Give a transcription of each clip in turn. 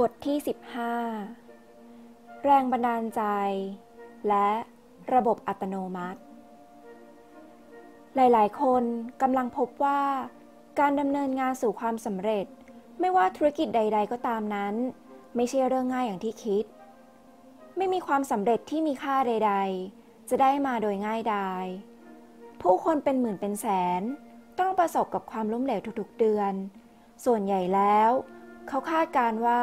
บทที่ 15 แรงบันดาลใจ และระบบอัตโนมัติ หลาย ๆ คนกำลังพบว่าการดำเนินงานสู่ความสำเร็จ ไม่ว่าธุรกิจใด ๆ ก็ตามนั้น ไม่ใช่เรื่องง่ายอย่างที่คิด ไม่มีความสำเร็จที่มีค่าใด ๆ จะได้มาโดยง่ายดาย ผู้คนเป็นหมื่นเป็นแสน ต้องประสบกับความล้มเหลวทุกๆเดือน ส่วนใหญ่แล้ว เขาคาดการว่า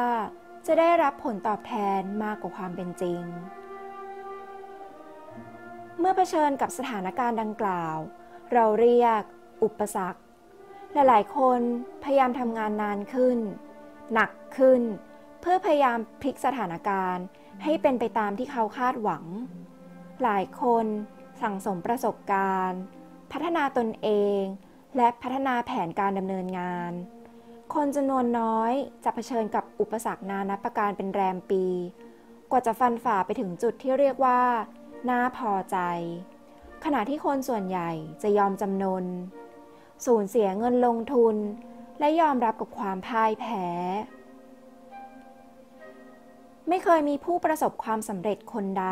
จะได้รับผลตอบแทนมากกว่าความเป็นจริง เมื่อเผชิญกับสถานการณ์ดังกล่าว เราเรียก อุปสรรคหลายๆ คนพยายามทำงานนานขึ้น หนักขึ้น เพื่อพยายามพลิกสถานการณ์ให้เป็นไปตามที่เขาคาดหวัง หลายคนสั่งสมประสบการณ์ พัฒนาตนเอง และพัฒนาแผนการดำเนินงาน คนจำนวนน้อยจะเผชิญกับอุปสรรคนานับประการเป็นแรมปี กว่าจะฟันฝ่าไปถึงจุดที่เรียกว่า น่าพอใจ ขณะที่คนส่วนใหญ่จะยอมจำนน สูญเสียเงินลงทุน และยอมรับกับความพ่ายแพ้ ไม่เคยมีผู้ประสบความสำเร็จคนใด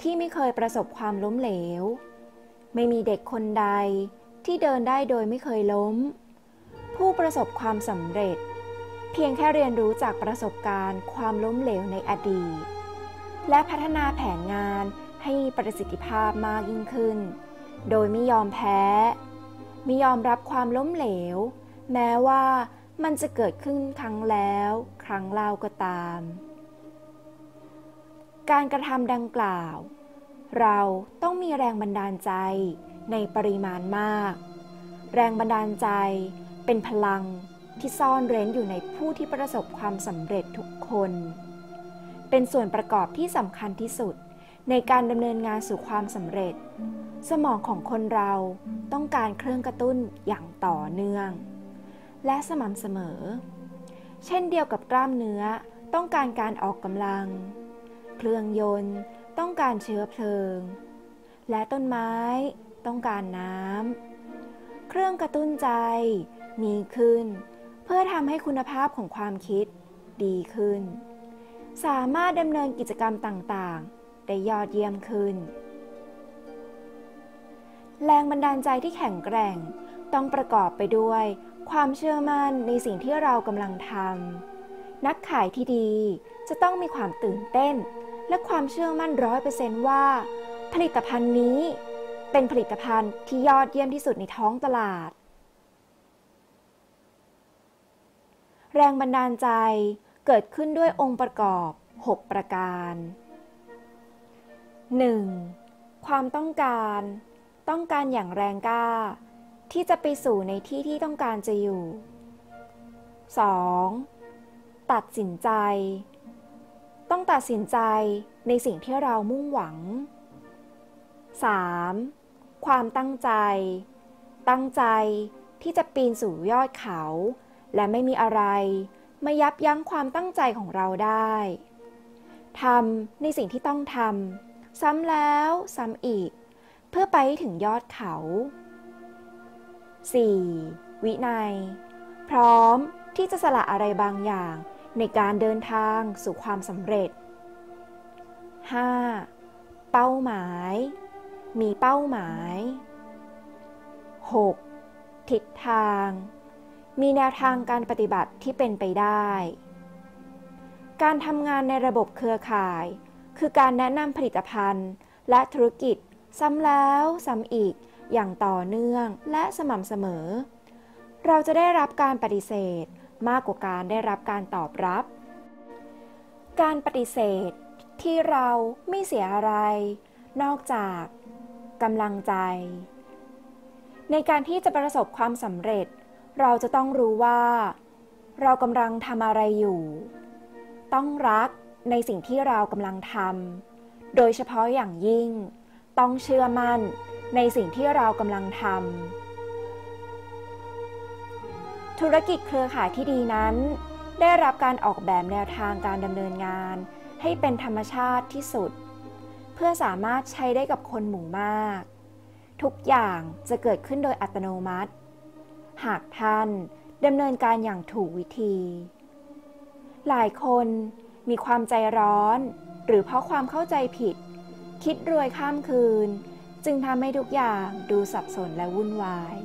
ที่ไม่เคยประสบความล้มเหลว ไม่มีเด็กคนใดที่เดินได้โดยไม่เคยล้ม ผู้ประสบความสำเร็จ เพียงแค่เรียนรู้จากประสบการณ์ความล้มเหลวในอดีต และพัฒนาแผนงานให้มีประสิทธิภาพมากยิ่งขึ้น โดยไม่ยอมแพ้ไม่ยอมรับความล้มเหลว แม้ว่ามันจะเกิดขึ้นครั้งแล้ว ครั้งเล่าก็ตาม การกระทำดังกล่าว เราต้องมีแรงบันดาลใจในปริมาณมาก แรงบันดาลใจ เป็นพลังที่ซ่อนเร้นอยู่ในผู้ที่ประสบความสำเร็จทุกคน เป็นส่วนประกอบที่สำคัญที่สุดในการดำเนินงานสู่ความสำเร็จ สมองของคนเราต้องการเครื่องกระตุ้นอย่างต่อเนื่อง และสม่ำเสมอ เช่นเดียวกับกล้ามเนื้อต้องการการออกกำลัง เครื่องยนต์ต้องการเชื้อเพลิง และต้นไม้ต้องการน้ำ เครื่องกระตุ้นใจ มีขึ้น เพื่อทำให้คุณภาพของความคิดดีขึ้น สามารถดำเนินกิจกรรมต่างๆ ได้ยอดเยี่ยมขึ้น แรงบันดาลใจที่แข็งแกร่งต้องประกอบไปด้วย ความเชื่อมั่นในสิ่งที่เรากำลังทำนักขายที่ดีจะต้องมีความตื่นเต้น และความเชื่อมั่นร้อยเปอร์เซนต์ว่า ผลิตภัณฑ์นี้เป็นผลิตภัณฑ์ที่ยอดเยี่ยมที่สุดในท้องตลาด แรงบันดาลใจเกิดขึ้นด้วยองค์ประกอบ 6 ประการ 1. ความต้องการ ต้องการอย่างแรงกล้า ที่จะไปสู่ในที่ที่ต้องการจะอยู่ 2. ตัดสินใจ ต้องตัดสินใจในสิ่งที่เรามุ่งหวัง 3. ความตั้งใจ ตั้งใจที่จะปีนสู่ยอดเขา และไม่มีอะไรมายับยั้งความตั้งใจของเราได้ทำในสิ่งที่ต้องทำซ้ำแล้วซ้ำอีก เพื่อไปถึงยอดเขา 4. วินัย พร้อมที่จะสละอะไรบางอย่างในการเดินทางสู่ความสำเร็จ 5. เป้าหมาย มีเป้าหมาย 6. ทิศทาง มีแนวทางการปฏิบัติที่เป็นไปได้ การทำงานในระบบเครือข่าย คือการแนะนำผลิตภัณฑ์ และธุรกิจซ้ำแล้วซ้ำอีกอย่างต่อเนื่องและสม่ำเสมอ เราจะได้รับการปฏิเสธมากกว่าการได้รับการตอบรับ การปฏิเสธที่เราไม่เสียอะไร นอกจากกำลังใจ ในการที่จะประสบความสำเร็จ เราจะต้องรู้ว่า เรากำลังทำอะไรอยู่ ต้องรักในสิ่งที่เรากำลังทำโดยเฉพาะอย่างยิ่ง ต้องเชื่อมั่นในสิ่งที่เรากำลังทำธุรกิจเครือข่ายที่ดีนั้น ได้รับการออกแบบแนวทางการดำเนินงาน ให้เป็นธรรมชาติที่สุด เพื่อสามารถใช้ได้กับคนหมู่มาก ทุกอย่างจะเกิดขึ้นโดยอัตโนมัติ หากท่านดำเนินการอย่างถูกวิธี หลายคนมีความใจร้อน หรือเพราะความเข้าใจผิด คิดรวยข้ามคืน จึงทำให้ทุกอย่างดูสับสนและวุ่นวาย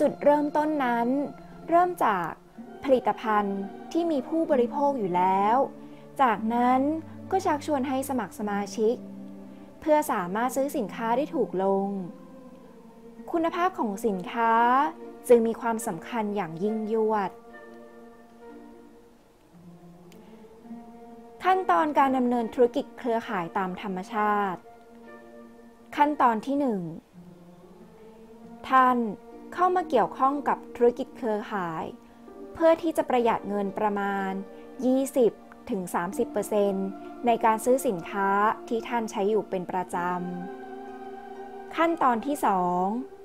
จุดเริ่มต้นนั้น เริ่มจากผลิตภัณฑ์ที่มีผู้บริโภคอยู่แล้ว จากนั้นก็ชักชวนให้สมัครสมาชิก เพื่อสามารถซื้อสินค้าได้ถูกลง คุณภาพของสินค้าจึงมีความสำคัญอย่างยิ่งยวด ขั้นตอนการดำเนินธุรกิจเครือข่ายตามธรรมชาติ ขั้นตอนที่ 1 ท่านเข้ามาเกี่ยวข้องกับธุรกิจเครือข่าย เพื่อที่จะประหยัดเงินประมาณ 20ถึง30%ในการซื้อสินค้าที่ท่านใช้อยู่เป็นประจำ ขั้นตอนที่ 2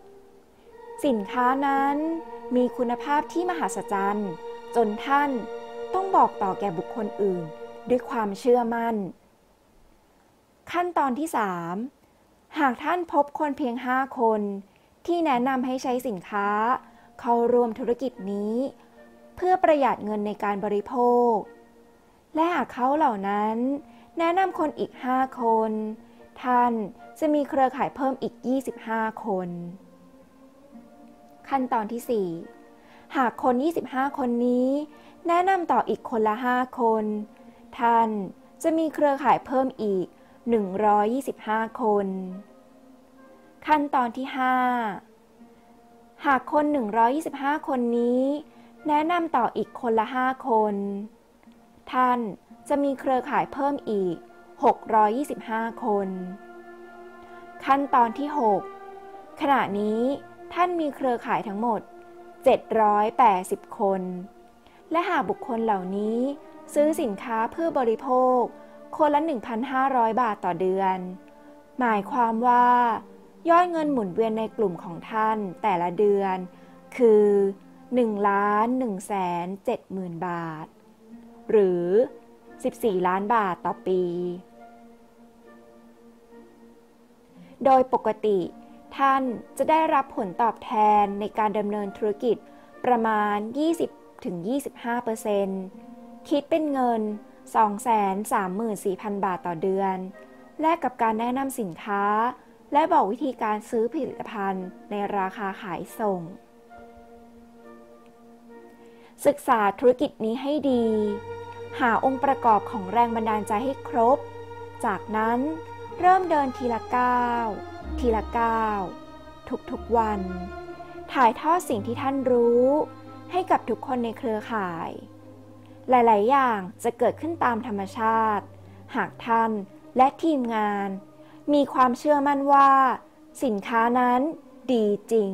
สินค้านั้นมีคุณภาพที่มหัศจรรย์ จนท่านต้องบอกต่อแก่บุคคลอื่น ด้วยความเชื่อมั่น ขั้นตอนที่ 3 หากท่านพบคนเพียง 5 คน ที่แนะนำให้ใช้สินค้า เข้าร่วมธุรกิจนี้ เพื่อประหยัดเงินในการบริโภค และหากเขาเหล่านั้น แนะนำคนอีก 5 คน ท่านจะมีเครือข่ายเพิ่มอีก 25 คน ขั้นตอนที่ 4 หากคน 25 คนนี้ แนะนำต่ออีกคนละ 5 คน ท่านจะมีเครือข่ายเพิ่มอีก 125 คน ขั้นตอนที่ 5 หากคน 125 คนนี้ แนะนำต่ออีกคนละ 5 คน ท่านจะมีเครือข่ายเพิ่มอีก 625 คน ขั้นตอนที่ 6 ขณะนี้ ท่านมีเครือข่ายทั้งหมด 780 คน และหากบุคคลเหล่านี้ซื้อสินค้าเพื่อบริโภค คนละ 1,500 บาทต่อเดือน หมายความว่า ยอดเงินหมุนเวียนในกลุ่มของท่านแต่ละเดือน คือ1ล้าน1แสน7หมื่นบาท หรือ 14 ล้านบาทต่อปี โดยปกติ ท่านจะได้รับผลตอบแทนในการดำเนินธุรกิจประมาณ 20-25%คิดเป็นเงิน 234,000 บาทต่อเดือน แลกกับการแนะนำสินค้า และบอกวิธีการซื้อผลิตภัณฑ์ในราคาขายส่ง ศึกษาธุรกิจนี้ให้ดี หาองค์ประกอบของแรงบันดาลใจให้ครบ จากนั้น เริ่มเดินทีละก้าวทีละก้าวทุกๆวัน ถ่ายทอดสิ่งที่ท่านรู้ ให้กับทุกคนในเครือข่าย หลายๆ อย่างจะเกิดขึ้นตามธรรมชาติ หากท่านและทีมงาน มีความเชื่อมั่นว่า สินค้านั้นดีจริง